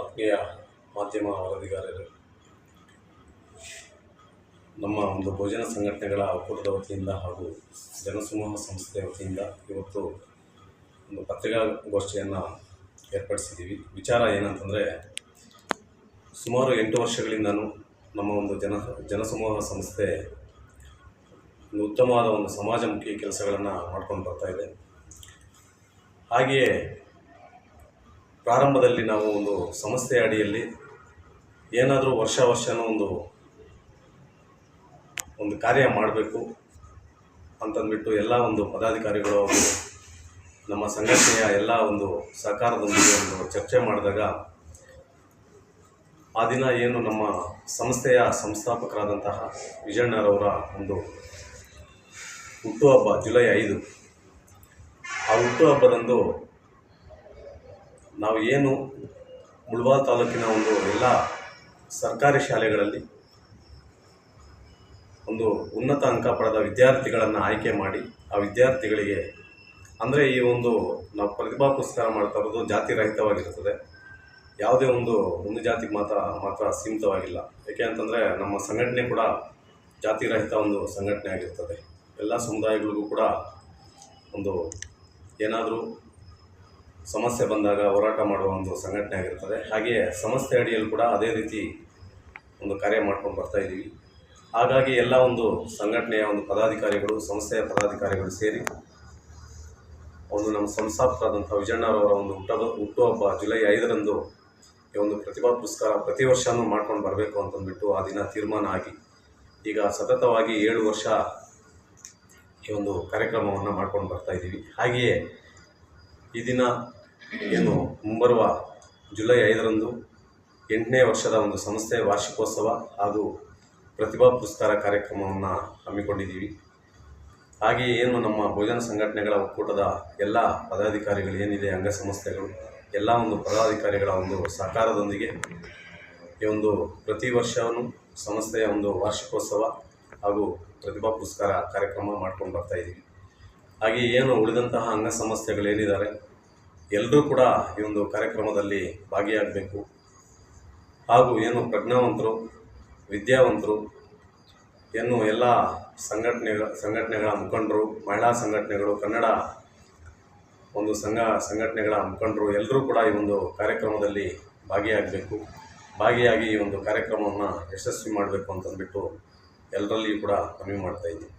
ಆತ್ಮೀಯ ಮಾಧ್ಯಮ ವರದಿಗಾರರು, ನಮ್ಮ ಒಂದು ಭೋಜನ ಸಂಘಟನೆಗಳ ಒಕ್ಕೂಟದ ವತಿಯಿಂದ ಹಾಗೂ ಜನಸಮೂಹ ಸಂಸ್ಥೆಯ ವತಿಯಿಂದ ಇವತ್ತು ಒಂದು ಪತ್ರಿಕಾಗೋಷ್ಠಿಯನ್ನು ಏರ್ಪಡಿಸಿದ್ದೀವಿ. ವಿಚಾರ ಏನಂತಂದರೆ, ಸುಮಾರು ಎಂಟು ವರ್ಷಗಳಿಂದನೂ ನಮ್ಮ ಒಂದು ಜನ, ಜನಸಮೂಹ ಸಂಸ್ಥೆ ಒಂದು ಉತ್ತಮವಾದ ಒಂದು ಸಮಾಜಮುಖಿ ಕೆಲಸಗಳನ್ನು ಮಾಡ್ಕೊಂಡು ಬರ್ತಾ ಇದೆ. ಹಾಗೆಯೇ ಪ್ರಾರಂಭದಲ್ಲಿ ನಾವು ಒಂದು ಸಂಸ್ಥೆಯ ಅಡಿಯಲ್ಲಿ ಏನಾದರೂ ವರ್ಷ ವರ್ಷನೂ ಒಂದು ಒಂದು ಕಾರ್ಯ ಮಾಡಬೇಕು ಅಂತಂದ್ಬಿಟ್ಟು ಎಲ್ಲ ಒಂದು ಪದಾಧಿಕಾರಿಗಳು ನಮ್ಮ ಸಂಘಟನೆಯ ಎಲ್ಲ ಒಂದು ಸಹಕಾರದೊಂದಿಗೆ ಒಂದು ಚರ್ಚೆ ಮಾಡಿದಾಗ ಆ ದಿನ ಏನು ನಮ್ಮ ಸಂಸ್ಥೆಯ ಸಂಸ್ಥಾಪಕರಾದಂತಹ ವಿಜಯಣ್ಣರವರ ಒಂದು ಹುಟ್ಟುಹಬ್ಬ ಜುಲೈ ಐದು, ಆ ಹುಟ್ಟುಹಬ್ಬದಂದು ನಾವು ಏನು ಮುಳಬಾಲ್ ತಾಲೂಕಿನ ಒಂದು ಎಲ್ಲ ಸರ್ಕಾರಿ ಶಾಲೆಗಳಲ್ಲಿ ಒಂದು ಉನ್ನತ ಅಂಕ ಪಡೆದ ವಿದ್ಯಾರ್ಥಿಗಳನ್ನು ಆಯ್ಕೆ ಮಾಡಿ ಆ ವಿದ್ಯಾರ್ಥಿಗಳಿಗೆ ಅಂದರೆ ಈ ಒಂದು ನಾವು ಪ್ರತಿಭಾ ಪುರಸ್ಕಾರ ಮಾಡ್ತಾ ಇರೋದು ಜಾತಿ ರಹಿತವಾಗಿರ್ತದೆ. ಯಾವುದೇ ಒಂದು ಒಂದು ಜಾತಿಗೆ ಮಾತ್ರ ಮಾತ್ರ ಸೀಮಿತವಾಗಿಲ್ಲ. ಯಾಕೆ ಅಂತಂದರೆ ನಮ್ಮ ಸಂಘಟನೆ ಕೂಡ ಜಾತಿ ರಹಿತ ಒಂದು ಸಂಘಟನೆ ಆಗಿರ್ತದೆ. ಎಲ್ಲ ಸಮುದಾಯಗಳಿಗೂ ಕೂಡ ಒಂದು ಏನಾದರೂ ಸಮಸ್ಯೆ ಬಂದಾಗ ಹೋರಾಟ ಮಾಡುವ ಒಂದು ಸಂಘಟನೆ ಆಗಿರ್ತದೆ. ಹಾಗೆಯೇ ಸಂಸ್ಥೆ ಅಡಿಯಲ್ಲಿ ಕೂಡ ಅದೇ ರೀತಿ ಒಂದು ಕಾರ್ಯ ಮಾಡ್ಕೊಂಡು ಬರ್ತಾ ಇದ್ದೀವಿ. ಹಾಗಾಗಿ ಎಲ್ಲ ಒಂದು ಸಂಘಟನೆಯ ಒಂದು ಪದಾಧಿಕಾರಿಗಳು, ಸಂಸ್ಥೆಯ ಪದಾಧಿಕಾರಿಗಳು ಸೇರಿ ಒಂದು ನಮ್ಮ ಸಂಸ್ಥಾಪಕರಾದಂಥ ವಿಜಯಣ್ಣರವರ ಒಂದು ಹುಟ್ಟದ ಹುಟ್ಟುಹಬ್ಬ ಜುಲೈ ಐದರಂದು ಈ ಒಂದು ಪ್ರತಿಭಾ ಪುರಸ್ಕಾರ ಪ್ರತಿ ವರ್ಷವೂ ಮಾಡ್ಕೊಂಡು ಬರಬೇಕು ಅಂತಂದ್ಬಿಟ್ಟು ಆ ದಿನ ತೀರ್ಮಾನ ಆಗಿ ಈಗ ಸತತವಾಗಿ ಏಳು ವರ್ಷ ಈ ಒಂದು ಕಾರ್ಯಕ್ರಮವನ್ನು ಮಾಡ್ಕೊಂಡು ಬರ್ತಾ ಇದ್ದೀವಿ. ಹಾಗೆಯೇ ಈ ದಿನ ಏನು ಮುಂಬರುವ ಜುಲೈ ಐದರಂದು ಎಂಟನೇ ವರ್ಷದ ಒಂದು ಸಂಸ್ಥೆಯ ವಾರ್ಷಿಕೋತ್ಸವ ಹಾಗೂ ಪ್ರತಿಭಾ ಪುರಸ್ಕಾರ ಕಾರ್ಯಕ್ರಮವನ್ನು ಹಮ್ಮಿಕೊಂಡಿದ್ದೀವಿ. ಹಾಗೆಯೇ ಏನು ನಮ್ಮ ಭೋಜನ ಸಂಘಟನೆಗಳ ಒಕ್ಕೂಟದ ಎಲ್ಲ ಪದಾಧಿಕಾರಿಗಳು ಏನಿದೆ, ಅಂಗಸಂಸ್ಥೆಗಳು, ಎಲ್ಲ ಒಂದು ಪದಾಧಿಕಾರಿಗಳ ಒಂದು ಸಹಕಾರದೊಂದಿಗೆ ಈ ಒಂದು ಪ್ರತಿ ವರ್ಷವೂ ಸಂಸ್ಥೆಯ ಒಂದು ವಾರ್ಷಿಕೋತ್ಸವ ಹಾಗೂ ಪ್ರತಿಭಾ ಪುರಸ್ಕಾರ ಕಾರ್ಯಕ್ರಮ ಮಾಡ್ಕೊಂಡು ಬರ್ತಾ ಇದ್ದೀವಿ. ಹಾಗೆ ಏನು ಉಳಿದಂತಹ ಅಂಗಸಂಸ್ಥೆಗಳು ಏನಿದ್ದಾರೆ ಎಲ್ಲರೂ ಕೂಡ ಈ ಒಂದು ಕಾರ್ಯಕ್ರಮದಲ್ಲಿ ಭಾಗಿಯಾಗಬೇಕು. ಹಾಗೂ ಏನು ಪ್ರಜ್ಞಾವಂತರು, ವಿದ್ಯಾವಂತರು, ಏನು ಎಲ್ಲ ಸಂಘಟನೆ ಸಂಘಟನೆಗಳ ಮುಖಂಡರು, ಮಹಿಳಾ ಸಂಘಟನೆಗಳು, ಕನ್ನಡ ಒಂದು ಸಂಘ, ಸಂಘಟನೆಗಳ ಮುಖಂಡರು ಎಲ್ಲರೂ ಕೂಡ ಈ ಒಂದು ಕಾರ್ಯಕ್ರಮದಲ್ಲಿ ಭಾಗಿಯಾಗಬೇಕು. ಭಾಗಿಯಾಗಿ ಈ ಒಂದು ಕಾರ್ಯಕ್ರಮವನ್ನು ಯಶಸ್ವಿ ಮಾಡಬೇಕು ಅಂತಂದ್ಬಿಟ್ಟು ಎಲ್ಲರಲ್ಲಿಯೂ ಕೂಡ ಮನವಿ ಮಾಡ್ತಾ ಇದ್ದೀನಿ.